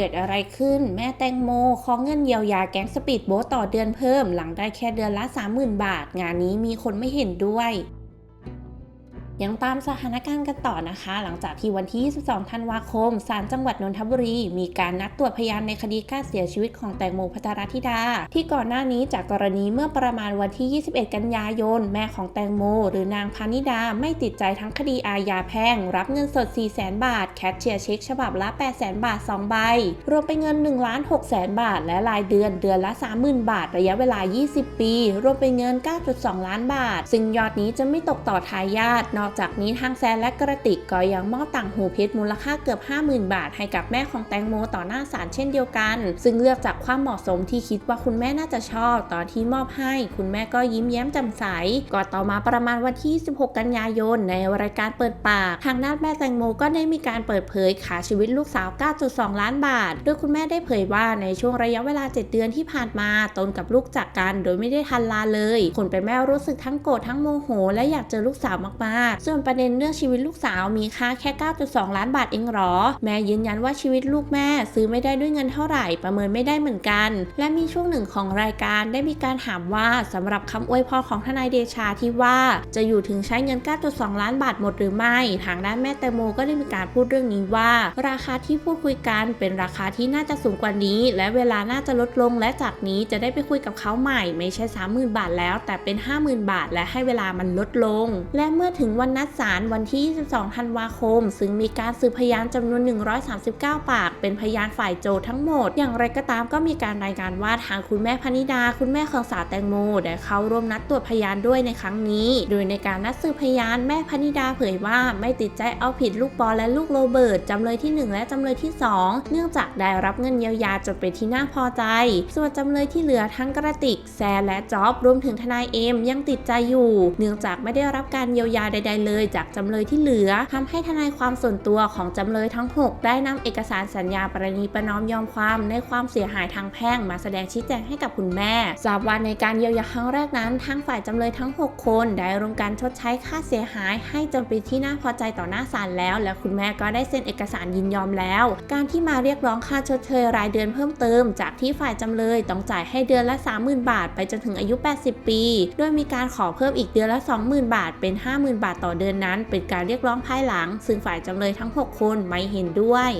เกิดอะไรขึ้น แม่แตงโมขอเงินเยียวยาแก๊งสปีดโบ๊ทต่อเดือนเพิ่ม หลังได้แค่เดือนละ 30,000 บาท งานนี้มีคนไม่เห็นด้วย ยังตามสถานการณ์กันต่อนะคะ หลังจากที่วันที่ 22 ธันวาคม ศาลจังหวัดนนทบุรี มีการนัดตรวจพยานในคดีการเสียชีวิตของแตงโมพัทรธิดา ที่ก่อนหน้านี้จากกรณีเมื่อประมาณวันที่ 21 กันยายน แม่ของแตงโม หรือนางพานิดาไม่ติดใจทั้งคดีอาญาแพ่ง รับเงินสด 400,000 บาท แคชเชียร์เช็คฉบับละ 800,000 บาท 2 ใบ รวมเป็นเงิน1ล้าน6แสนบาท และรายเดือนเดือนละ 30,000 บาท ระยะเวลา 20 ปี รวมเป็นเงิน 9.2 ล้านบาท ซึ่งยอดนี้จะไม่ตกต่อทายาทนอกจากนี้ทางแซนและกระติกก็ยังมอบต่างหูเพชรมูลค่าเกือบ 50,000 บาท ให้กับแม่ของแตงโมต่อหน้าศาลเช่นเดียวกัน ซึ่งเลือกจากความเหมาะสมที่คิดว่าคุณแม่น่าจะชอบ ตอนที่มอบให้ คุณแม่ก็ยิ้มแย้มแจ่มใสก่อนต่อมาประมาณวันที่ 16 กันยายน ในรายการเปิดปากทางด้านแม่แตงโมก็ได้มีการเปิดเผยขาชีวิตลูกสาว 9.2 ล้านบาท โดยคุณแม่ได้เผยว่าในช่วงระยะเวลา 7 เดือนที่ผ่านมาตนกับลูกจากกัน โดยไม่ได้ทันลาเลย คนเป็นแม่รู้สึกทั้งโกรธทั้งโมโห และอยากเจอลูกสาวมากส่วนประเด็นเรื่องชีวิตลูกสาวมีค่าแค่ 9.2 ล้านบาทเองหรอ แม่ยืนยันว่าชีวิตลูกแม่ ซื้อไม่ได้ด้วยเงินเท่าไหร่ประเมินไม่ได้เหมือนกัน และมีช่วงหนึ่งของรายการได้มีการถามว่าสำหรับคำอวยพรของทนายเดชาที่ว่าจะอยู่ถึงใช้เงิน 9.2 ล้านบาทหมดหรือไม่ ทางด้านแม่แตงโมก็ได้มีการพูดเรื่องนี้ว่า ราคาที่พูดคุยกันเป็นราคาที่น่าจะสูงกว่านี้ และเวลาน่าจะลดลง และจากนี้จะได้ไปคุยกับเขาใหม่ ไม่ใช่ 30,000 บาทแล้ว แต่เป็น 50,000 บาท และให้เวลามันลดลง และเมื่อถึงวันนัดศาลวันที่ 22 ธันวาคม ซึ่งมีการสืบพยานจำนวน 139 ปาก เป็นพยานฝ่ายโจทย์ทั้งหมด อย่างไรก็ตามก็มีการรายงานว่าทางคุณแม่พนิดา คุณแม่ของสาวแตงโมได้เข้าร่วมนัดตรวจพยานด้วยในครั้งนี้ โดยในการนัดสืบพยานแม่พนิดาเผยว่าไม่ติดใจเอาผิดลูกปอและลูกโรเบิร์ตจำเลยที่ 1 และจำเลยที่ 2 เนื่องจากได้รับเงินเยียวยาจนเป็นที่น่าพอใจ ส่วนจำเลยที่เหลือทั้งกระติกแซนและจ๊อบรวมถึงทนายเอ็มยังติดใจอยู่ เนื่องจากไม่ได้รับการเยียวยาใดๆเลยจากจำเลยที่เหลือทำให้ทนายความส่วนตัวของจำเลยทั้ง 6 ได้นำเอกสารสัญญาปรณีประนอมยอมความในความเสียหายทางแพ่ง มาแสดงชี้แจงให้กับคุณแม่ทราบว่าในการเยียวยาครั้งแรกนั้นทั้งฝ่ายจำเลยทั้ง 6 คน ได้ร่วมกันชดใช้ค่าเสียหาย ให้จนเป็นที่น่าพอใจต่อหน้าศาลแล้ว และคุณแม่ก็ได้เซ็นเอกสารยินยอมแล้ว การที่มาเรียกร้องค่าชดเชยรายเดือนเพิ่มเติม จากที่ฝ่ายจำเลยต้องจ่ายให้เดือนละ 30,000 บาท ไปจนถึงอายุ 80 ปี โดยมีการขอเพิ่มอีกเดือนละ 20,000 บาทเป็น 50,000 บาทต่อต่อเดือนนั้นเป็นการเรียกร้องภายหลัง ซึ่งฝ่ายจำเลยทั้ง 6 คนไม่เห็นด้วย